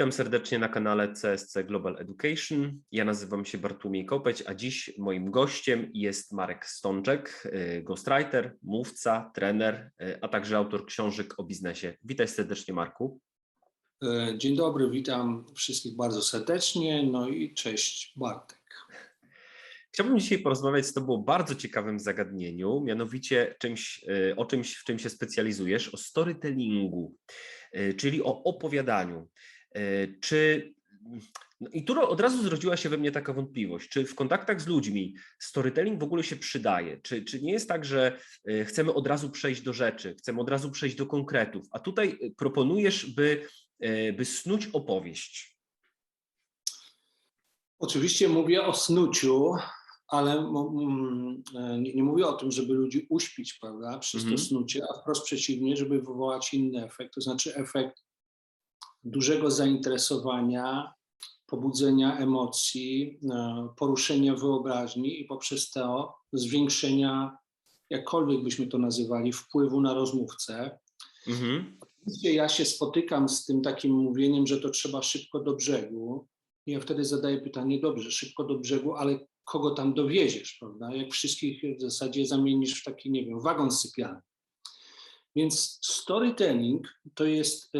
Witam serdecznie na kanale CSC Global Education. Ja nazywam się Bartłomiej Kopeć, a dziś moim gościem jest Marek Stączek, y, ghostwriter, mówca, trener, y, a także autor książek o biznesie. Witaj serdecznie Marku. E, Dzień dobry, witam wszystkich bardzo serdecznie. No i cześć Bartek. Chciałbym dzisiaj porozmawiać z Tobą o bardzo ciekawym zagadnieniu, mianowicie czymś, y, o czymś, w czym się specjalizujesz, o storytellingu, czyli o opowiadaniu. Y, Czy no i tu od razu zrodziła się we mnie taka wątpliwość, czy w kontaktach z ludźmi storytelling w ogóle się przydaje? Czy, czy nie jest tak, że y, chcemy od razu przejść do rzeczy, chcemy od razu przejść do konkretów, a tutaj y, proponujesz, by, by snuć opowieść? Oczywiście mówię o snuciu, ale mm, nie, nie mówię o tym, żeby ludzi uśpić, prawda, przez Mhm. to snucie, a wprost przeciwnie, żeby wywołać inny efekt, to znaczy efekt dużego zainteresowania, pobudzenia emocji, e, poruszenia wyobraźni i poprzez to zwiększenia, jakkolwiek byśmy to nazywali, wpływu na rozmówcę. Mhm. Oczywiście ja się spotykam z tym takim mówieniem, że to trzeba szybko do brzegu. I ja wtedy zadaję pytanie, dobrze, szybko do brzegu, ale kogo tam dowieziesz, prawda? Jak wszystkich w zasadzie zamienisz w taki, nie wiem, wagon sypialny. Więc storytelling to jest,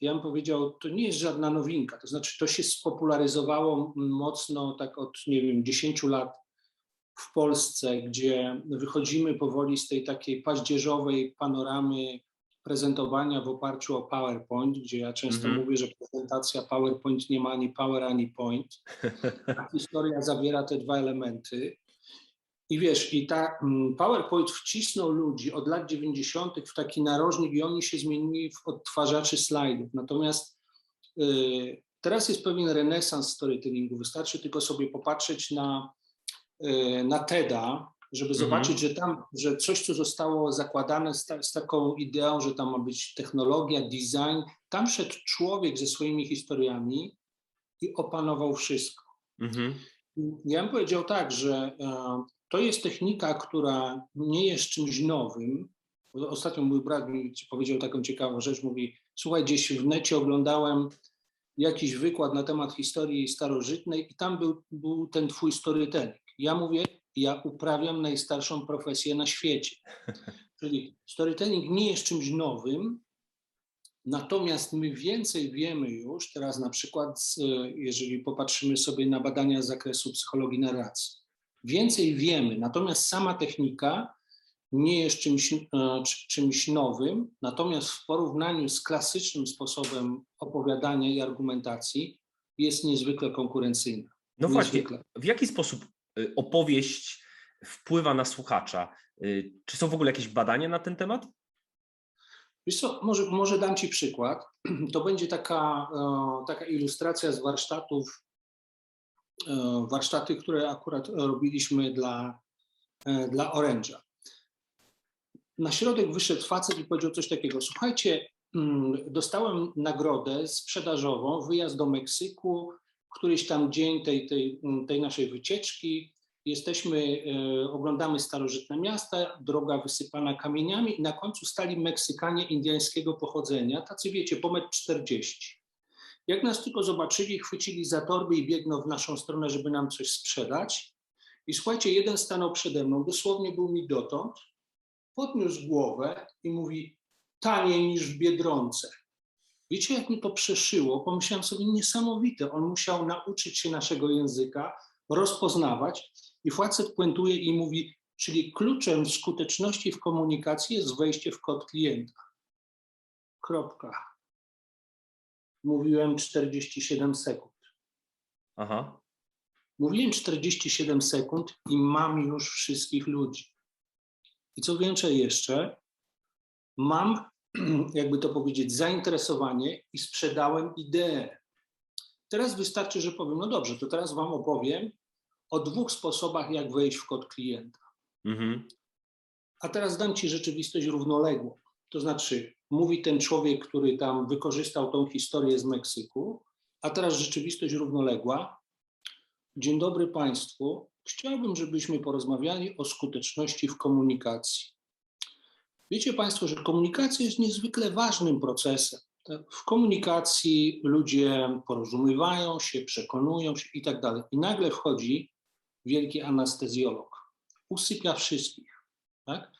ja bym powiedział, to nie jest żadna nowinka. To znaczy, to się spopularyzowało mocno tak od, nie wiem, 10 lat w Polsce, gdzie wychodzimy powoli z tej takiej paździerzowej panoramy prezentowania w oparciu o PowerPoint, gdzie ja często Mhm. mówię, że prezentacja PowerPoint nie ma ani power, ani point. A historia zawiera te dwa elementy. I wiesz, i ta mm, PowerPoint wcisnął ludzi od lat 90. w taki narożnik i oni się zmienili w odtwarzaczy slajdów. Natomiast y, teraz jest pewien renesans storytellingu. Wystarczy tylko sobie popatrzeć na, y, na TEDa, żeby Mhm. zobaczyć, że tam, że coś, co zostało zakładane z, ta, z taką ideą, że tam ma być technologia, design, tam szedł człowiek ze swoimi historiami i opanował wszystko. Mhm. Ja bym powiedział tak, że e, to jest technika, która nie jest czymś nowym. Ostatnio mój brat mi powiedział taką ciekawą rzecz, mówi, słuchaj, gdzieś w necie oglądałem jakiś wykład na temat historii starożytnej i tam był, był ten twój storytelling. Ja mówię, ja uprawiam najstarszą profesję na świecie. Czyli storytelling nie jest czymś nowym, Natomiast my więcej wiemy już teraz na przykład, z, jeżeli popatrzymy sobie na badania z zakresu psychologii narracji. Więcej wiemy, natomiast sama technika nie jest czymś, e, czy- czymś nowym, natomiast w porównaniu z klasycznym sposobem opowiadania i argumentacji jest niezwykle konkurencyjna. No właśnie, Niezwykle. w jaki sposób y, opowieść wpływa na słuchacza? Y, Czy są w ogóle jakieś badania na ten temat? Wiesz co, może, może dam Ci przykład. To będzie taka, e, taka ilustracja z warsztatów, warsztaty, które akurat robiliśmy dla, e, dla Orange'a. Na środek wyszedł facet i powiedział coś takiego, słuchajcie, mm, dostałem nagrodę sprzedażową, wyjazd do Meksyku, któryś tam dzień tej, tej, mm, tej naszej wycieczki, jesteśmy, e, oglądamy starożytne miasta, droga wysypana kamieniami i na końcu stali Meksykanie indyjskiego pochodzenia, tacy wiecie, po metr 40. Jak nas tylko zobaczyli, chwycili za torby i biegną w naszą stronę, żeby nam coś sprzedać. I słuchajcie, jeden stanął przede mną, dosłownie był mi dotąd, podniósł głowę i mówi, taniej niż w Biedronce. Wiecie, jak mi to przeszyło? Pomyślałem sobie, niesamowite. On musiał nauczyć się naszego języka, rozpoznawać i facet puentuje i mówi, czyli kluczem skuteczności w komunikacji jest wejście w kod klienta. Kropka. Mówiłem 47 sekund. Aha. Mówiłem 47 sekund i mam już wszystkich ludzi. I co więcej jeszcze, mam, jakby to powiedzieć, zainteresowanie i sprzedałem ideę. Teraz wystarczy, że powiem, no dobrze, to teraz Wam opowiem o dwóch sposobach, jak wejść w kod klienta. Mhm. A teraz dam Ci rzeczywistość równoległą. To znaczy, mówi ten człowiek, który tam wykorzystał tą historię z Meksyku, a teraz rzeczywistość równoległa. Dzień dobry Państwu. Chciałbym, żebyśmy porozmawiali o skuteczności w komunikacji. Wiecie Państwo, że komunikacja jest niezwykle ważnym procesem. w komunikacji ludzie porozumiewają się, przekonują się i tak dalej. I nagle wchodzi wielki anestezjolog, usypia wszystkich. Tak?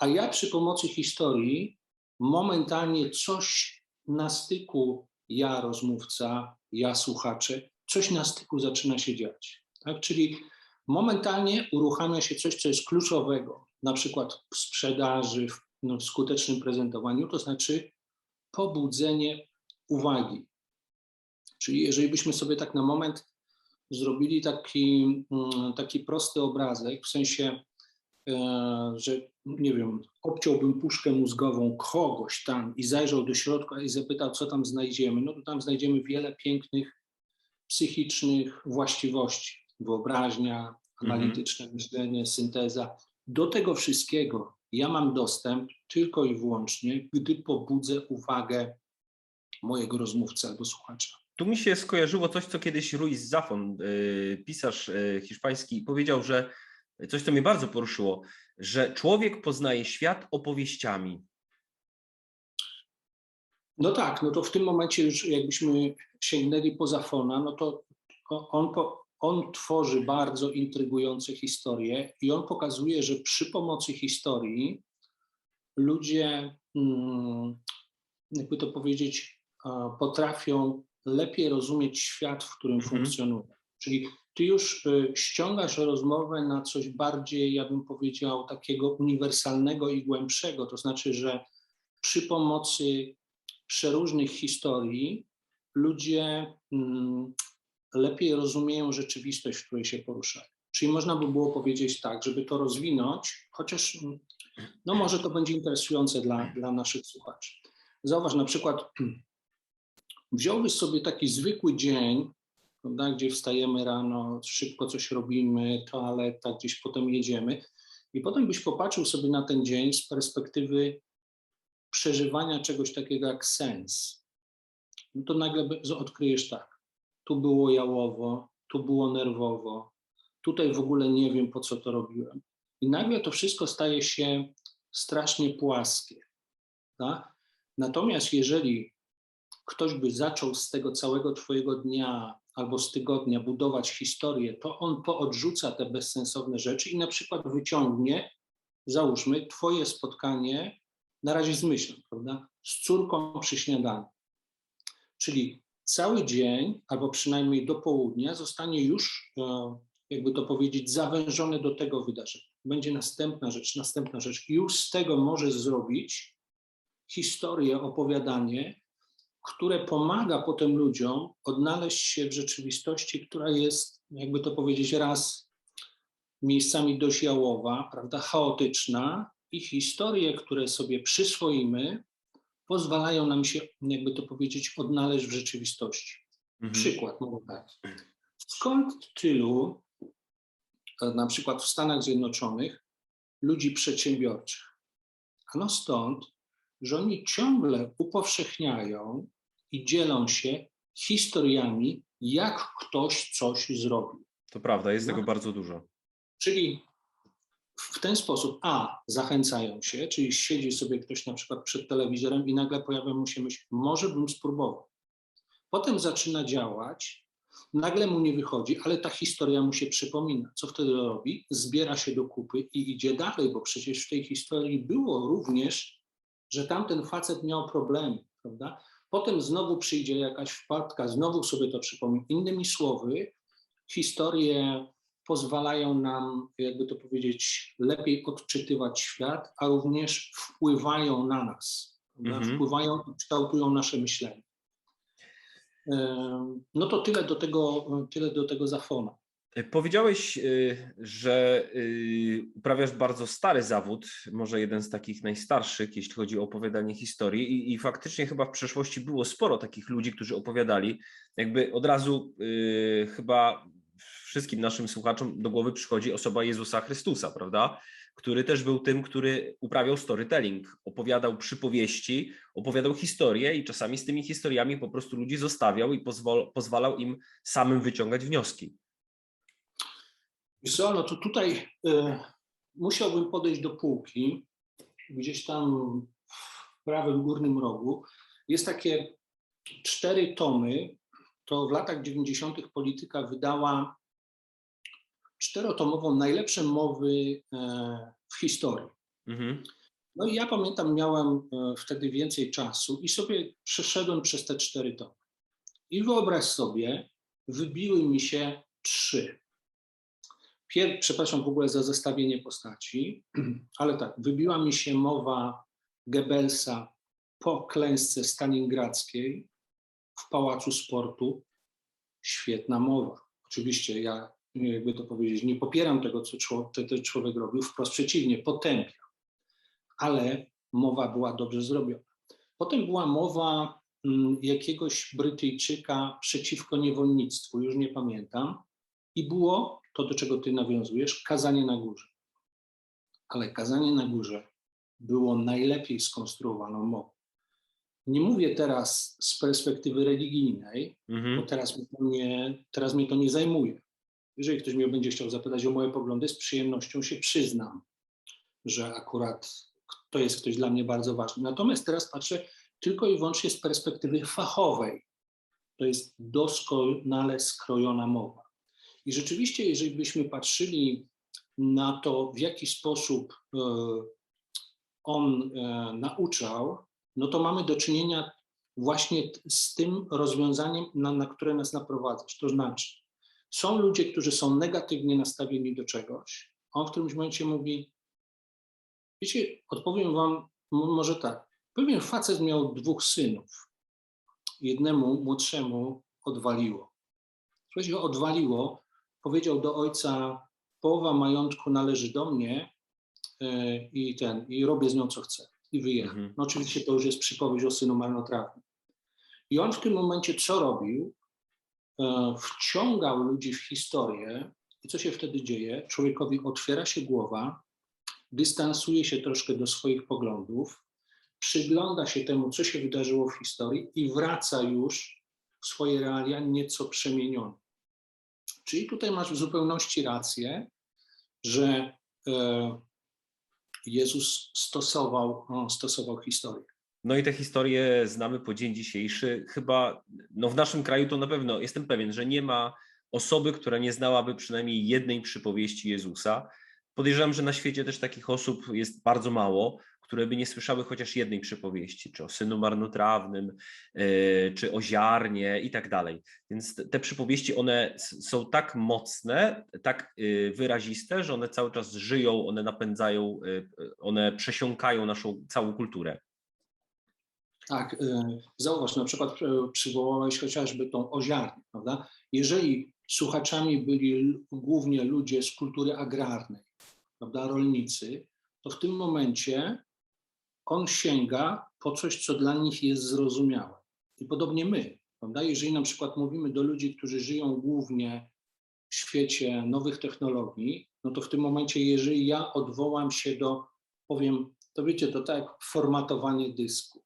A ja przy pomocy historii momentalnie coś na styku, ja rozmówca, ja słuchacze, coś na styku zaczyna się dziać. Tak? Czyli momentalnie uruchamia się coś, co jest kluczowego, na przykład w sprzedaży, w, no, w skutecznym prezentowaniu, to znaczy pobudzenie uwagi. Czyli jeżeli byśmy sobie tak na moment zrobili taki, mm, taki prosty obrazek, w sensie, że nie wiem, obciąłbym puszkę mózgową kogoś tam i zajrzał do środka i zapytał, co tam znajdziemy, no to tam znajdziemy wiele pięknych psychicznych właściwości. Wyobraźnia, analityczne myślenie, synteza. Do tego wszystkiego ja mam dostęp tylko i wyłącznie, gdy pobudzę uwagę mojego rozmówcy albo słuchacza. Tu mi się skojarzyło coś, co kiedyś Ruiz Zafon, y, pisarz y, hiszpański, powiedział, że coś, co mnie bardzo poruszyło, że człowiek poznaje świat opowieściami. No tak, no to w tym momencie już jakbyśmy sięgnęli po Zafona, no to on, on tworzy bardzo intrygujące historie i on pokazuje, że przy pomocy historii ludzie, mm, jakby to powiedzieć, potrafią lepiej rozumieć świat, w którym mhm. funkcjonują. Czyli ty już y, ściągasz rozmowę na coś bardziej, ja bym powiedział, takiego uniwersalnego i głębszego. To znaczy, że przy pomocy przeróżnych historii ludzie mm, lepiej rozumieją rzeczywistość, w której się poruszają. Czyli można by było powiedzieć tak, żeby to rozwinąć, chociaż mm, no może to będzie interesujące dla, dla naszych słuchaczy. Zauważ na przykład, wziąłbyś sobie taki zwykły dzień, prawda, gdzie wstajemy rano, szybko coś robimy, toaleta, gdzieś potem jedziemy i potem byś popatrzył sobie na ten dzień z perspektywy przeżywania czegoś takiego jak sens. No to nagle odkryjesz tak tu było jałowo, tu było nerwowo, tutaj w ogóle nie wiem, po co to robiłem. I nagle to wszystko staje się strasznie płaskie. Tak? Natomiast jeżeli ktoś by zaczął z tego całego Twojego dnia albo z tygodnia budować historię, to on poodrzuca te bezsensowne rzeczy i na przykład wyciągnie, załóżmy, Twoje spotkanie na razie z myślą, prawda? Z córką przy śniadaniu. Czyli cały dzień, albo przynajmniej do południa, zostanie już, e, jakby to powiedzieć, zawężony do tego wydarzenia. Będzie następna rzecz, następna rzecz. Już z tego może zrobić historię, opowiadanie, które pomaga potem ludziom odnaleźć się w rzeczywistości, która jest, jakby to powiedzieć, raz miejscami dość jałowa, prawda, chaotyczna i historie, które sobie przyswoimy, pozwalają nam się, jakby to powiedzieć, odnaleźć w rzeczywistości. Mhm. Przykład mogę dać. Skąd tylu, e, na przykład w Stanach Zjednoczonych, ludzi przedsiębiorczych? Ano stąd, że oni ciągle upowszechniają i dzielą się historiami, jak ktoś coś zrobił. To prawda, jest no? tego bardzo dużo. Czyli w ten sposób, a zachęcają się, czyli siedzi sobie ktoś na przykład przed telewizorem i nagle pojawia mu się myśl, może bym spróbował. Potem zaczyna działać, nagle mu nie wychodzi, ale ta historia mu się przypomina. Co wtedy robi? Zbiera się do kupy i idzie dalej, bo przecież w tej historii było również, że tamten facet miał problemy, prawda? Potem znowu przyjdzie jakaś wpadka, znowu sobie to przypomni. Innymi słowy, historie pozwalają nam, jakby to powiedzieć, lepiej odczytywać świat, a również wpływają na nas, mhm. wpływają i kształtują nasze myślenie. No to tyle do tego, tyle do tego zafona. E, powiedziałeś, y, że y, uprawiasz bardzo stary zawód, może jeden z takich najstarszych, jeśli chodzi o opowiadanie historii, i, i faktycznie chyba w przeszłości było sporo takich ludzi, którzy opowiadali. Jakby od razu y, chyba wszystkim naszym słuchaczom do głowy przychodzi osoba Jezusa Chrystusa, prawda? Który też był tym, który uprawiał storytelling, opowiadał przypowieści, opowiadał historie i czasami z tymi historiami po prostu ludzi zostawiał i pozwalał im samym wyciągać wnioski. Co, no to tutaj y, musiałbym podejść do półki, gdzieś tam w prawym górnym rogu Jest takie cztery tomy. To w latach 90. polityka wydała czterotomową najlepsze mowy e, w historii. Mhm. No i ja pamiętam, miałem e, wtedy więcej czasu i sobie przeszedłem przez te cztery tomy. I wyobraź sobie, wybiły mi się trzy. Pier, przepraszam w ogóle za zestawienie postaci, ale tak, wybiła mi się mowa Goebbelsa po klęsce stalingradzkiej w Pałacu Sportu. Świetna mowa. Oczywiście ja, jakby to powiedzieć, nie popieram tego, co człowiek, ten człowiek robił, wprost przeciwnie, potępiam. Ale mowa była dobrze zrobiona. Potem była mowa mm, jakiegoś Brytyjczyka przeciwko niewolnictwu, już nie pamiętam. I było to, do czego ty nawiązujesz, kazanie na górze. Ale kazanie na górze było najlepiej skonstruowaną mową. Nie mówię teraz z perspektywy religijnej, Mhm. bo teraz mnie, to nie, teraz mnie to nie zajmuje. Jeżeli ktoś mnie będzie chciał zapytać o moje poglądy, z przyjemnością się przyznam, że akurat to jest ktoś dla mnie bardzo ważny. Natomiast teraz patrzę tylko i wyłącznie z perspektywy fachowej. To jest doskonale skrojona mowa. I rzeczywiście, jeżeli byśmy patrzyli na to, w jaki sposób e, on e, nauczał, no to mamy do czynienia właśnie z tym rozwiązaniem, na, na które nas naprowadzasz. To znaczy, są ludzie, którzy są negatywnie nastawieni do czegoś, on w którymś momencie mówi, wiecie, odpowiem wam może tak. Pewien facet miał dwóch synów. Jednemu młodszemu odwaliło. Go odwaliło, powiedział do ojca, połowa majątku należy do mnie e, i ten, i robię z nią co chcę. I wyjechał. Mhm. No oczywiście to już jest przypowieść o synu marnotrawnym. I on w tym momencie co robił? E, Wciągał ludzi w historię i co się wtedy dzieje? Człowiekowi otwiera się głowa, dystansuje się troszkę do swoich poglądów, przygląda się temu, co się wydarzyło w historii i wraca już w swoje realia nieco przemieniony. Czyli tutaj masz w zupełności rację, że e, Jezus stosował, stosował historię. No i te historie znamy po dzień dzisiejszy. Chyba no w naszym kraju to na pewno jestem pewien, że nie ma osoby, która nie znałaby przynajmniej jednej przypowieści Jezusa. Podejrzewam, że na świecie też takich osób jest bardzo mało, które by nie słyszały chociaż jednej przypowieści, czy o synu marnotrawnym, yy, czy o ziarnie i tak dalej. Więc te- przypowieści, one są tak mocne, tak yy, wyraziste, że one cały czas żyją, one napędzają, yy, one przesiąkają naszą całą kulturę. Tak, e, zauważ, na przykład e, przywołałeś chociażby tą oziarnię, prawda? Jeżeli słuchaczami byli głównie ludzie z kultury agrarnej, prawda, rolnicy, to w tym momencie on sięga po coś, co dla nich jest zrozumiałe. I podobnie my, prawda? Jeżeli na przykład mówimy do ludzi, którzy żyją głównie w świecie nowych technologii, no to w tym momencie, jeżeli ja odwołam się do, powiem, to wiecie, to tak formatowanie dysku.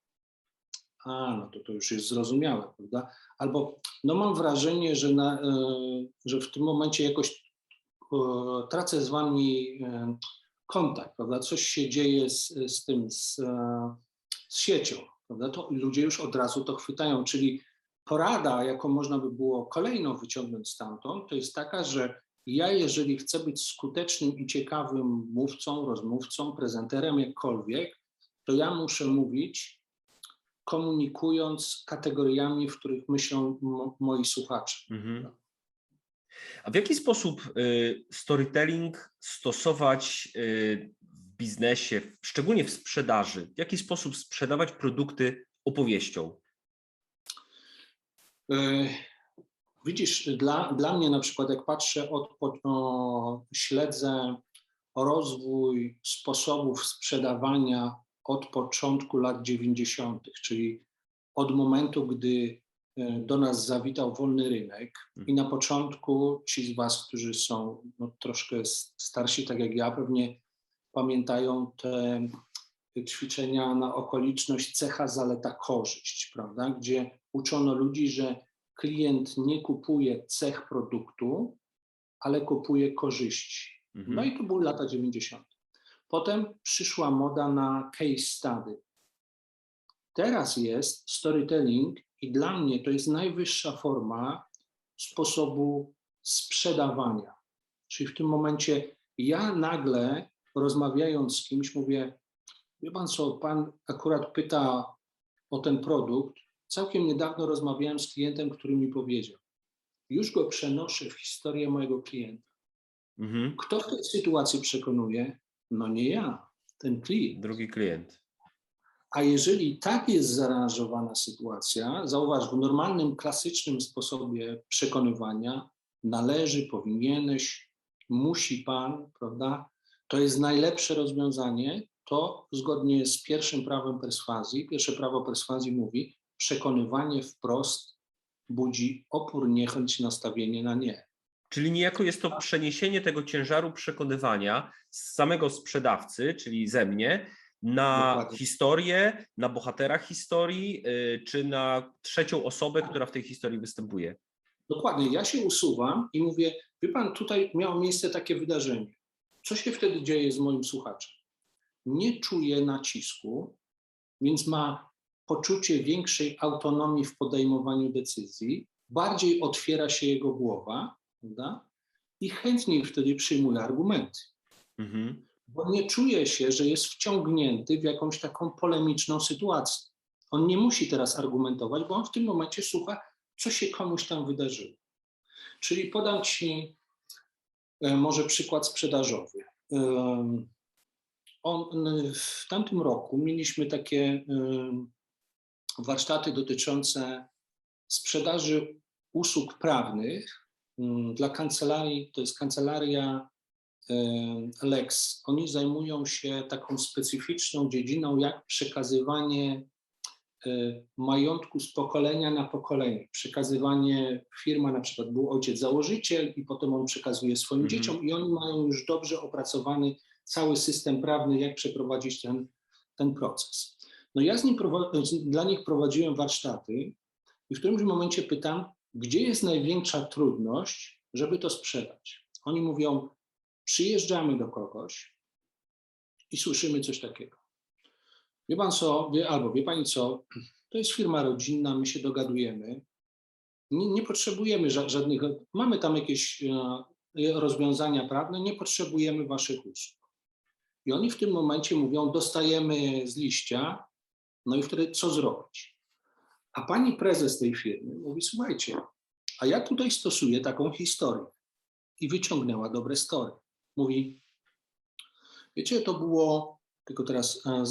A, no to to już jest zrozumiałe, prawda? Albo, no mam wrażenie, że, na, e, że w tym momencie jakoś e, tracę z wami e, kontakt, prawda? Coś się dzieje z, z tym, z, e, z siecią, prawda? To ludzie już od razu to chwytają, czyli porada, jaką można by było kolejną wyciągnąć stamtąd, to jest taka, że ja, jeżeli chcę być skutecznym i ciekawym mówcą, rozmówcą, prezenterem, jakkolwiek, to ja muszę mówić komunikując kategoriami, w których myślą mo- moi słuchacze. Mhm. A w jaki sposób y, storytelling stosować y, w biznesie, szczególnie w sprzedaży? W jaki sposób sprzedawać produkty opowieścią? E, Widzisz, dla, dla mnie na przykład, jak patrzę, od, o, śledzę rozwój sposobów sprzedawania od początku lat 90., czyli od momentu, gdy do nas zawitał wolny rynek i na początku ci z Was, którzy są no, troszkę starsi, tak jak ja, pewnie pamiętają te ćwiczenia na okoliczność cecha, zaleta, korzyść, prawda? Gdzie uczono ludzi, że klient nie kupuje cech produktu, ale kupuje korzyści. Mhm. No i to były lata 90. Potem przyszła moda na case study. Teraz jest storytelling i dla mnie to jest najwyższa forma sposobu sprzedawania. Czyli w tym momencie ja nagle rozmawiając z kimś mówię, wie pan co, pan akurat pyta o ten produkt. Całkiem niedawno rozmawiałem z klientem, który mi powiedział, już go przenoszę w historię mojego klienta. Mhm. Kto w tej sytuacji przekonuje? No nie ja, ten klient. Drugi klient. A jeżeli tak jest zaaranżowana sytuacja, zauważ, w normalnym, klasycznym sposobie przekonywania należy, powinieneś, musi pan, prawda? To jest najlepsze rozwiązanie. To zgodnie z pierwszym prawem perswazji, pierwsze prawo perswazji mówi, przekonywanie wprost budzi opór, niechęć, nastawienie na nie. Czyli niejako jest to przeniesienie tego ciężaru przekonywania z samego sprzedawcy, czyli ze mnie, na Dokładnie. historię, na bohatera historii, y, czy na trzecią osobę, która w tej historii występuje. Dokładnie, ja się usuwam i mówię, wie pan, tutaj miało miejsce takie wydarzenie. Co się wtedy dzieje z moim słuchaczem? Nie czuje nacisku, więc ma poczucie większej autonomii w podejmowaniu decyzji, bardziej otwiera się jego głowa, prawda? I chętniej wtedy przyjmuje argumenty, Mhm. Bo nie czuje się, że jest wciągnięty w jakąś taką polemiczną sytuację. On nie musi teraz argumentować, bo on w tym momencie słucha, co się komuś tam wydarzyło. Czyli podam Ci e, może przykład sprzedażowy. On, w tamtym roku mieliśmy takie warsztaty dotyczące sprzedaży usług prawnych mm, dla kancelarii, to jest kancelaria Lex. Oni zajmują się taką specyficzną dziedziną, jak przekazywanie e, majątku z pokolenia na pokolenie. Przekazywanie firma, na przykład był ojciec założyciel i potem on przekazuje swoim Mhm. dzieciom i oni mają już dobrze opracowany cały system prawny, jak przeprowadzić ten, ten proces. No ja z nim dla nich prowadziłem warsztaty i w którymś momencie pytam, gdzie jest największa trudność, żeby to sprzedać. Oni mówią, przyjeżdżamy do kogoś i słyszymy coś takiego. Wie pan co, wie, albo wie pani co, to jest firma rodzinna, my się dogadujemy. Nie, nie potrzebujemy ża- żadnych, mamy tam jakieś e, rozwiązania prawne, nie potrzebujemy waszych usług. I oni w tym momencie mówią, dostajemy z liścia, no i wtedy co zrobić? A pani prezes tej firmy mówi, słuchajcie, a ja tutaj stosuję taką historię. I wyciągnęła dobre story. Mówi, wiecie, to było, tylko teraz e, e,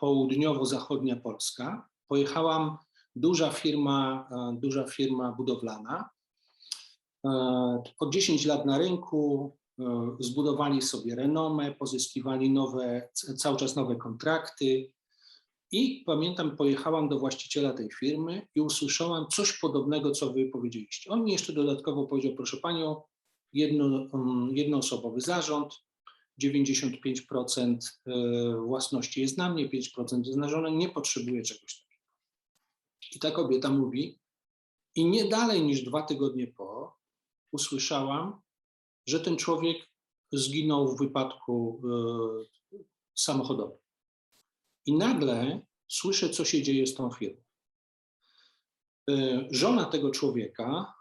południowo-zachodnia Polska. Pojechałam, duża firma, e, duża firma budowlana. Od 10 lat na rynku, zbudowali sobie renomę, pozyskiwali nowe, cały czas nowe kontrakty. I pamiętam, pojechałam do właściciela tej firmy i usłyszałam coś podobnego, co wy powiedzieliście. On mi jeszcze dodatkowo powiedział, proszę panią, jedno, mm, jednoosobowy zarząd, 95% e, własności jest na mnie, 5% jest na żonę, nie potrzebuję czegoś takiego. I ta kobieta mówi, i nie dalej niż dwa tygodnie po, usłyszałam, że ten człowiek zginął w wypadku e, samochodowym. I nagle słyszę, co się dzieje z tą firmą. E, Żona tego człowieka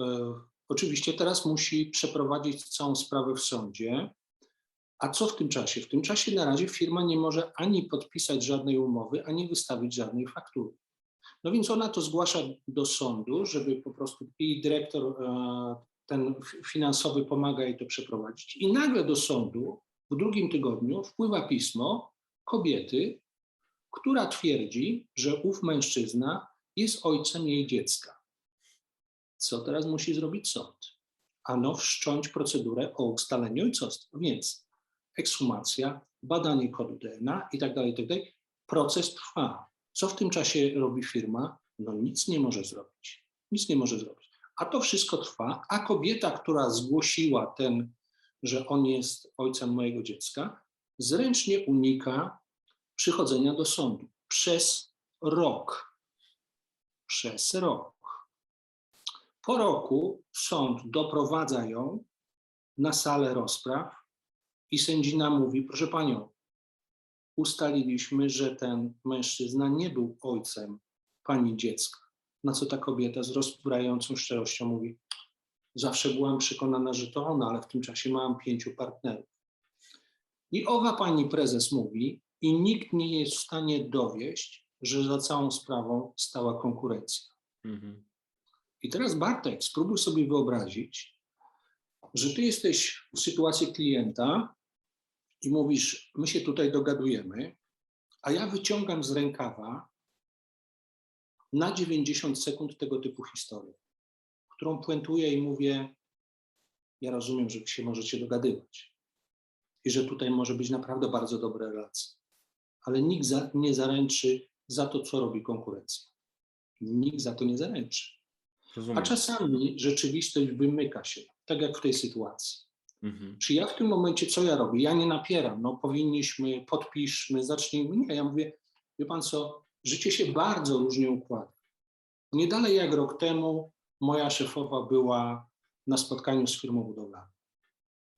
e, oczywiście teraz musi przeprowadzić całą sprawę w sądzie. A co w tym czasie? W tym czasie na razie firma nie może ani podpisać żadnej umowy, ani wystawić żadnej faktury. No więc ona to zgłasza do sądu, żeby po prostu i dyrektor e, ten finansowy pomaga jej to przeprowadzić. I nagle do sądu w drugim tygodniu wpływa pismo kobiety, która twierdzi, że ów mężczyzna jest ojcem jej dziecka. Co teraz musi zrobić sąd? Ano wszcząć procedurę o ustalenie ojcostwa. Więc ekshumacja, badanie kodu DNA i tak dalej, tak dalej. Proces trwa. Co w tym czasie robi firma? No nic nie może zrobić. Nic nie może zrobić. A to wszystko trwa, a kobieta, która zgłosiła ten, że on jest ojcem mojego dziecka, zręcznie unika przychodzenia do sądu przez rok. Przez rok. Po roku sąd doprowadza ją na salę rozpraw i sędzina mówi, proszę panią, ustaliliśmy, że ten mężczyzna nie był ojcem pani dziecka. Na co ta kobieta z rozbrajającą szczerością mówi: Zawsze byłam przekonana, że to ona, ale w tym czasie miałam pięciu partnerów. I owa pani prezes mówi, i nikt nie jest w stanie dowieść, że za całą sprawą stała konkurencja. Mhm. I teraz Bartek, spróbuj sobie wyobrazić, że ty jesteś w sytuacji klienta i mówisz, my się tutaj dogadujemy, a ja wyciągam z rękawa na 90 sekund tego typu historię, którą puentuję i mówię, ja rozumiem, że się możecie dogadywać i że tutaj może być naprawdę bardzo dobre relacje, ale nikt za, nie zaręczy za to, co robi konkurencja. Nikt za to nie zaręczy. A Rozumiem. czasami rzeczywistość wymyka się, tak jak w tej sytuacji. Mhm. Czy ja w tym momencie, co ja robię? Ja nie napieram, no powinniśmy, podpiszmy, zacznijmy. Nie, ja mówię, wie pan co, życie się bardzo różnie układa. Nie dalej jak rok temu moja szefowa była na spotkaniu z firmą budowlaną.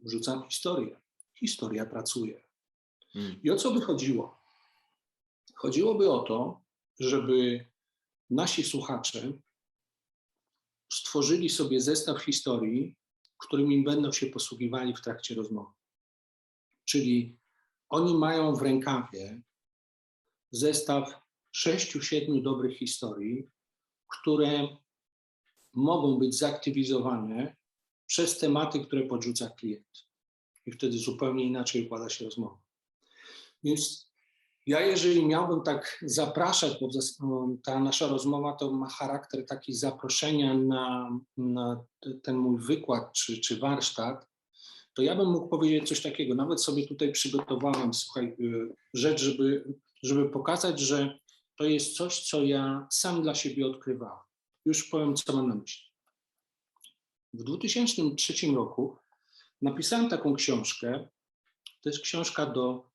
Wrzucam historię. Historia pracuje. Mm. I o co by chodziło? Chodziłoby o to, żeby nasi słuchacze stworzyli sobie zestaw historii, którymi będą się posługiwali w trakcie rozmowy. Czyli oni mają w rękawie zestaw sześciu, siedmiu dobrych historii, które mogą być zaktywizowane przez tematy, które podrzuca klient. I wtedy zupełnie inaczej układa się rozmowa. Więc ja, jeżeli miałbym tak zapraszać, bo ta nasza rozmowa to ma charakter taki zaproszenia na, na te- ten mój wykład czy, czy warsztat, to ja bym mógł powiedzieć coś takiego. Nawet sobie tutaj przygotowałem, słuchaj, y, rzecz, żeby, żeby pokazać, że to jest coś, co ja sam dla siebie odkrywałem. Już powiem, co mam na myśli. W 2003 roku napisałem taką książkę. To jest książka do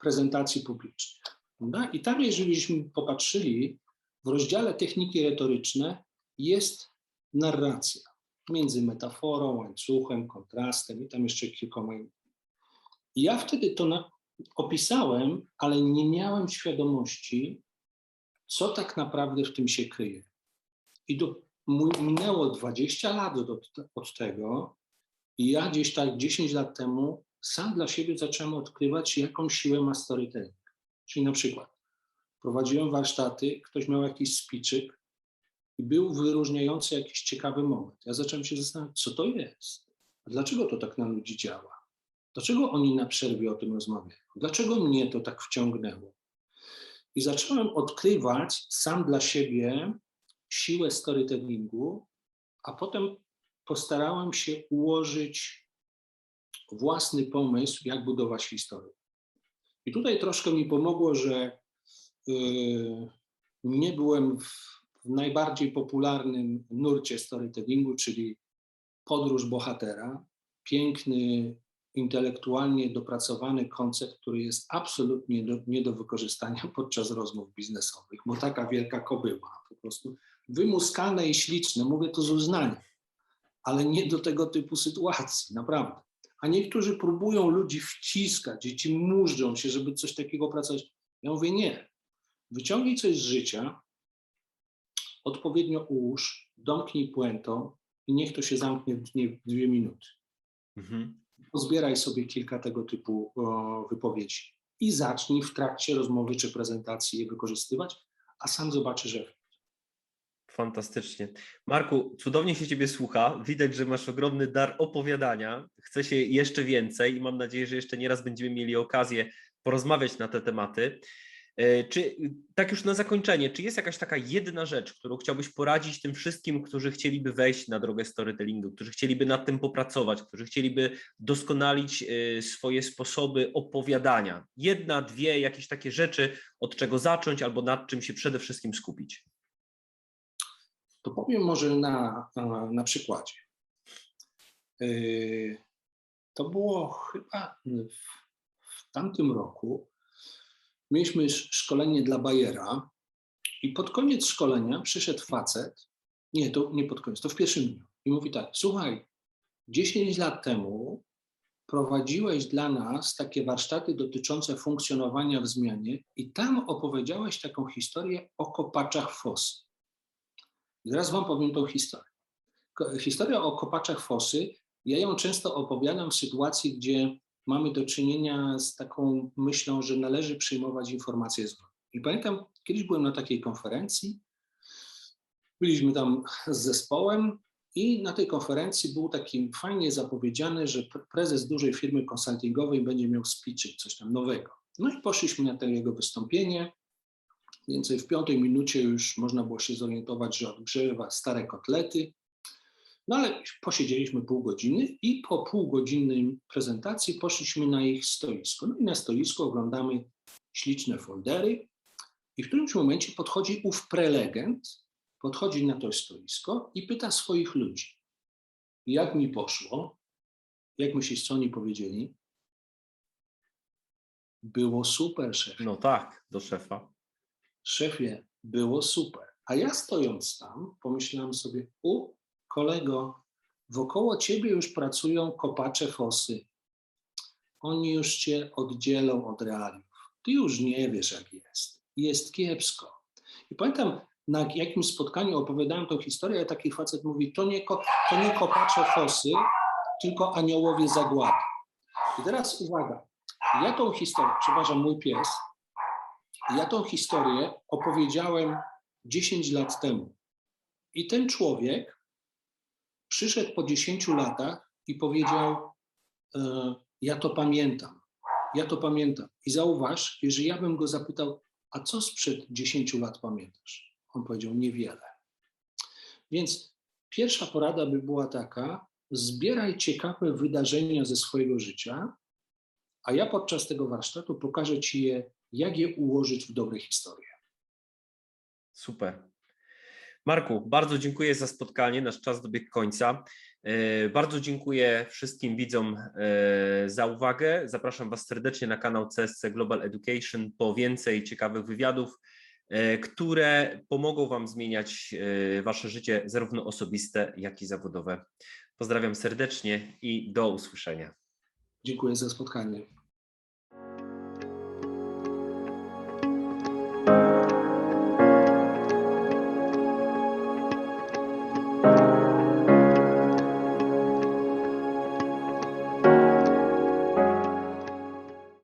prezentacji publicznej. Prawda? I tam, jeżeliśmy popatrzyli, w rozdziale techniki retoryczne jest narracja między metaforą, łańcuchem, kontrastem i tam jeszcze kilkoma innymi. I ja wtedy to opisałem, ale nie miałem świadomości, co tak naprawdę w tym się kryje. I do, minęło 20 lat od tego, i ja gdzieś tak 10 lat temu sam dla siebie zacząłem odkrywać, jaką siłę ma storytelling. Czyli na przykład prowadziłem warsztaty, ktoś miał jakiś spiczyk i był wyróżniający jakiś ciekawy moment. Ja zacząłem się zastanawiać, co to jest? A dlaczego to tak na ludzi działa? Dlaczego oni na przerwie o tym rozmawiają? Dlaczego mnie to tak wciągnęło? I zacząłem odkrywać sam dla siebie siłę storytellingu, a potem postarałem się ułożyć własny pomysł, jak budować historię. I tutaj troszkę mi pomogło, że yy, nie byłem w, w najbardziej popularnym nurcie storytellingu, czyli podróż bohatera. Piękny, intelektualnie dopracowany koncept, który jest absolutnie do, nie do wykorzystania podczas rozmów biznesowych, bo taka wielka kobyła, po prostu wymuskane i śliczne, mówię to z uznaniem, ale nie do tego typu sytuacji, naprawdę. A niektórzy próbują ludzi wciskać, dzieci mużdżą się, żeby coś takiego pracować. Ja mówię nie. Wyciągnij coś z życia, odpowiednio ułóż, domknij puentą i niech to się zamknie w dwie, dwie minuty. Mhm. Pozbieraj sobie kilka tego typu o, wypowiedzi i zacznij w trakcie rozmowy czy prezentacji je wykorzystywać, a sam zobaczysz efekt. Fantastycznie. Marku, cudownie się Ciebie słucha. Widać, że masz ogromny dar opowiadania. Chce się jeszcze więcej i mam nadzieję, że jeszcze nieraz będziemy mieli okazję porozmawiać na te tematy. E, Czy tak już na zakończenie, czy jest jakaś taka jedna rzecz, którą chciałbyś poradzić tym wszystkim, którzy chcieliby wejść na drogę storytellingu, którzy chcieliby nad tym popracować, którzy chcieliby doskonalić e, swoje sposoby opowiadania? Jedna, dwie, jakieś takie rzeczy, od czego zacząć albo nad czym się przede wszystkim skupić? To powiem może na, na, przykładzie. Yy, To było chyba w, w tamtym roku. Mieliśmy sz- szkolenie dla Bayera i pod koniec szkolenia przyszedł facet. Nie, to nie pod koniec, to w pierwszym dniu. I mówi tak: Słuchaj, 10 lat temu prowadziłeś dla nas takie warsztaty dotyczące funkcjonowania w zmianie i tam opowiedziałeś taką historię o kopaczach fosy. Zaraz wam powiem tą historię. Historia o kopaczach fosy, ja ją często opowiadam w sytuacji, gdzie mamy do czynienia z taką myślą, że należy przyjmować informacje zwrotne. I pamiętam, kiedyś byłem na takiej konferencji, byliśmy tam z zespołem i na tej konferencji był taki fajnie zapowiedziany, że pre- prezes dużej firmy konsultingowej będzie miał speechy, coś tam nowego. No i poszliśmy na to jego wystąpienie. Więcej w piątej minucie już można było się zorientować, że odgrzewa stare kotlety. No ale posiedzieliśmy pół godziny i po półgodzinnej prezentacji poszliśmy na ich stoisko. No i na stoisku oglądamy śliczne foldery i w którymś momencie podchodzi ów prelegent, podchodzi na to stoisko i pyta swoich ludzi, jak mi poszło, jak myślisz, co oni powiedzieli? Było super, szefie. No tak, do szefa. Szefie, było super. A ja stojąc tam, pomyślałem sobie, u kolego, wokoło ciebie już pracują kopacze fosy. Oni już cię oddzielą od realiów. Ty już nie wiesz, jak jest. Jest kiepsko. I pamiętam, na jakimś spotkaniu opowiadałem tą historię, a taki facet mówi, to nie, to nie kopacze fosy, tylko aniołowie zagłady. I teraz uwaga, ja tą historię, przepraszam, mój pies, ja tą historię opowiedziałem 10 lat temu. I ten człowiek przyszedł po 10 latach i powiedział: e, Ja to pamiętam. Ja to pamiętam. I zauważ, jeżeli ja bym go zapytał, a co sprzed 10 lat pamiętasz? On powiedział: Niewiele. Więc pierwsza porada by była taka: zbieraj ciekawe wydarzenia ze swojego życia, a ja podczas tego warsztatu pokażę Ci je, jak je ułożyć w dobre historie. Super. Marku, bardzo dziękuję za spotkanie. Nasz czas dobiegł końca. E, Bardzo dziękuję wszystkim widzom e, za uwagę. Zapraszam Was serdecznie na kanał CSC Global Education po więcej ciekawych wywiadów, e, które pomogą Wam zmieniać Wasze życie, zarówno osobiste, jak i zawodowe. Pozdrawiam serdecznie i do usłyszenia. Dziękuję za spotkanie.